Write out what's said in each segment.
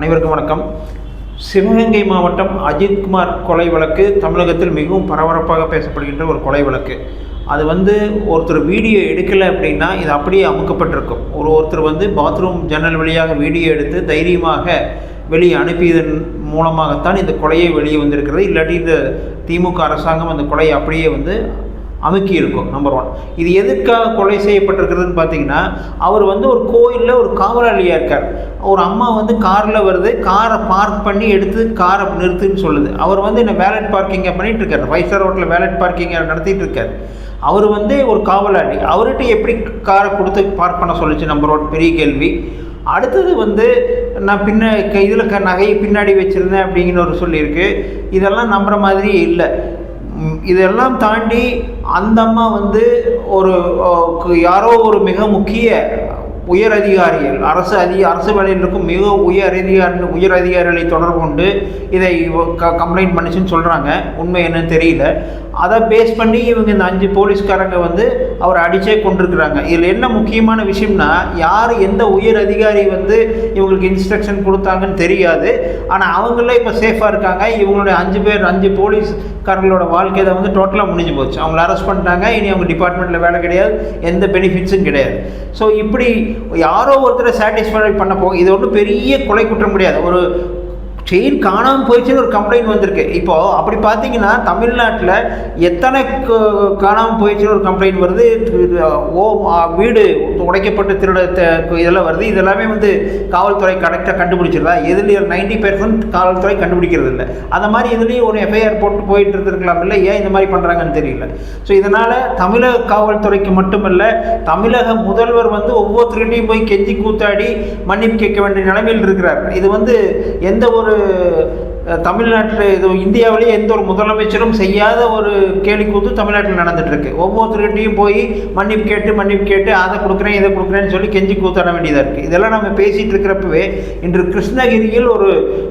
அனைவருக்கும் வணக்கம். சிவகங்கை மாவட்டம் அஜித்குமார் கொலை வழக்கு தமிழகத்தில் மிகவும் பரபரப்பாக பேசப்படுகின்ற ஒரு கொலை வழக்கு. அது வந்து ஒருத்தர் வீடியோ எடுக்கலை அப்படின்னா இது அப்படியே அமுக்கப்பட்டிருக்கும். ஒரு ஒருத்தர் வந்து பாத்ரூம் ஜன்னல் வழியாக வீடியோ எடுத்து தைரியமாக வெளியே அனுப்பியதன் மூலமாகத்தான் இந்த கொலையை வெளியே வந்திருக்கிறது. இல்லாட்டி இந்த திமுக அரசாங்கம் அந்த கொலையை அப்படியே வந்து அமுக்கி இருக்கும் நம்பர் ஒன் இது எதுக்காக கொலை செய்யப்பட்டிருக்கிறதுன்னு பார்த்தீங்கன்னா அவர் வந்து ஒரு கோயிலில் ஒரு காவலாளியாக இருக்கார். ஒரு அம்மா வந்து காரில் வருது காரை பார்க் பண்ணி எடுத்து காரை நிறுத்துன்னு சொல்லுது. அவர் வந்து என்ன வேலட் பார்க்கிங்கை பண்ணிகிட்டு இருக்கார். வைசா ரோட்டில் வேலட் பார்க்கிங்கை நடத்திட்டு இருக்கார். அவர் வந்து ஒரு காவலாளி. அவர்கிட்ட எப்படி காரை கொடுத்து பார்க் பண்ண சொல்லுச்சு நம்பர் ஒன் பெரிய கேள்வி. அடுத்தது வந்து நான் பின்ன இதில் நகையை பின்னாடி வச்சுருந்தேன் அப்படிங்கிற ஒரு சொல்லியிருக்கு. இதெல்லாம் நம்புகிற மாதிரி இல்லை. இதெல்லாம் தாண்டி அந்த அம்மா வந்து ஒரு யாரோ ஒரு மிக முக்கிய உயர் அதிகாரிகள் அரசு அதி அரசு வேலையில் இருக்கும் மிக உயர் அதிகாரி உயர் அதிகாரிகளை தொடர்பு கொண்டு இதை க கம்ப்ளைண்ட் பண்ணிச்சுன்னு சொல்கிறாங்க உண்மை என்னன்னு தெரியல. அதை பேஸ் பண்ணி இவங்க இந்த அஞ்சு போலீஸ்காரங்க வந்து அவரை அடிச்சே கொண்டிருக்கிறாங்க. இதில் என்ன முக்கியமான விஷயம்னா யார் எந்த உயர் அதிகாரி வந்து இவங்களுக்கு இன்ஸ்ட்ரக்ஷன் கொடுத்தாங்கன்னு தெரியாது. ஆனால் அவங்களே இப்போ சேஃபாக இருக்காங்க. இவங்களுடைய அஞ்சு பேர் அஞ்சு போலீஸ்காரங்களோட வாழ்க்கை இதை வந்து டோட்டலாக முடிஞ்சு போச்சு. அவங்கள அரெஸ்ட் பண்ணிட்டாங்க. இனி அவங்க டிபார்ட்மெண்ட்டில் வேலை கிடையாது. எந்த பெனிஃபிட்ஸும் கிடையாது. ஸோ இப்படி யாரோ ஒருத்தரை சாட்டிஸ்ஃபை பண்ண போ இது ஒன்றும் பெரிய கொலை குற்றம் கிடையாது. ஒரு செயின் காணாமல் போயிடுச்சுன்னு ஒரு கம்ப்ளைண்ட் வந்திருக்கு. இப்போது அப்படி பார்த்தீங்கன்னா தமிழ்நாட்டில் எத்தனை காணாமல் போயிடுச்சுன்னு ஒரு கம்ப்ளைண்ட் வருது? ஓ வீடு உடைக்கப்பட்டு திருட த- இதெல்லாம் வருது. இதெல்லாமே வந்து காவல்துறை கரெக்டாக கண்டுபிடிச்சிருந்தா எதுலேயும் நைன்டி பெர்சன்ட் காவல்துறை கண்டுபிடிக்கிறது இல்லை. அந்த மாதிரி இதுலேயும் ஒரு எஃப்ஐஆர் போட்டு போயிட்டு இருந்திருக்கலாம் இல்லை. ஏன் இந்த மாதிரி பண்ணுறாங்கன்னு தெரியல. ஸோ இதனால் தமிழக காவல்துறைக்கு மட்டுமல்ல தமிழக முதல்வர் வந்து ஒவ்வொருத்தருக்கிட்டையும் போய் கெஞ்சி கூத்தாடி மன்னிப்பு கேட்க வேண்டிய நிலைமையில் இருக்கிறார். இது வந்து எந்த ஒரு う。தமிழ்நாட்டில் இது இந்தியாவிலேயே எந்த ஒரு முதலமைச்சரும் செய்யாத ஒரு கேலிக்கூத்து தமிழ்நாட்டில் நடந்துகிட்ருக்கு ஒவ்வொருத்தருக்கிட்டையும் போய் மன்னிப்பு கேட்டு மன்னிப்பு கேட்டு அதை கொடுக்குறேன் இதை கொடுக்குறேன்னு சொல்லி கெஞ்சி கூத்தாட வேண்டியதாக இருக்குது இதெல்லாம் நம்ம பேசிகிட்டு இருக்கிறப்பவே இன்று கிருஷ்ணகிரியில் ஒரு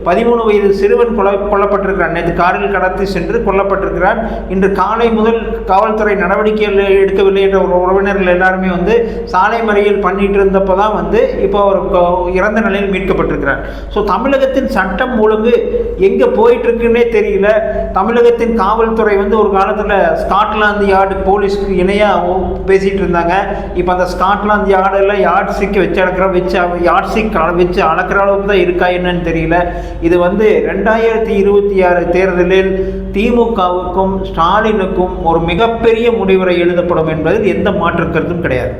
பதிமூணு வயது சிறுவன் கொலை கொல்லப்பட்டிருக்கிறான். நேற்று காரில் கடத்தி சென்று கொல்லப்பட்டிருக்கிறான். இன்று காலை முதல் காவல்துறை நடவடிக்கைகள் எடுக்கவில்லை என்ற ஒரு உறவினர்கள் எல்லாருமே வந்து சாலை மறியல் பண்ணிட்டு இருந்தப்போ தான் வந்து இப்போ அவர் இறந்த நிலையில் மீட்கப்பட்டிருக்கிறார். ஸோ தமிழகத்தின் சட்டம் ஒழுங்கு எங்கே போயிட்டு இருக்குன்னே தெரியல. தமிழகத்தின் காவல்துறை வந்து ஒரு காலத்தில் ஸ்காட்லாந்து யார்டு போலீஸ்க்கு இணையாக பேசிகிட்டு இருந்தாங்க. இப்போ அந்த ஸ்காட்லாந்து யார்டெல்லாம் யார்ட் ஸ்டிக் வச்சு அளக்கிற வச்சு யார்ட் ஸ்டிக் வச்சு அளக்கிற அளவுக்கு தான் இருக்கா என்னன்னு தெரியல. இது வந்து ரெண்டாயிரத்தி இருபத்தி ஆறு தேர்தலில் திமுகவுக்கும் ஸ்டாலினுக்கும் ஒரு மிகப்பெரிய முடிவுரை எழுதப்படும் என்பதில் எந்த மாற்று கருத்தும் கிடையாது.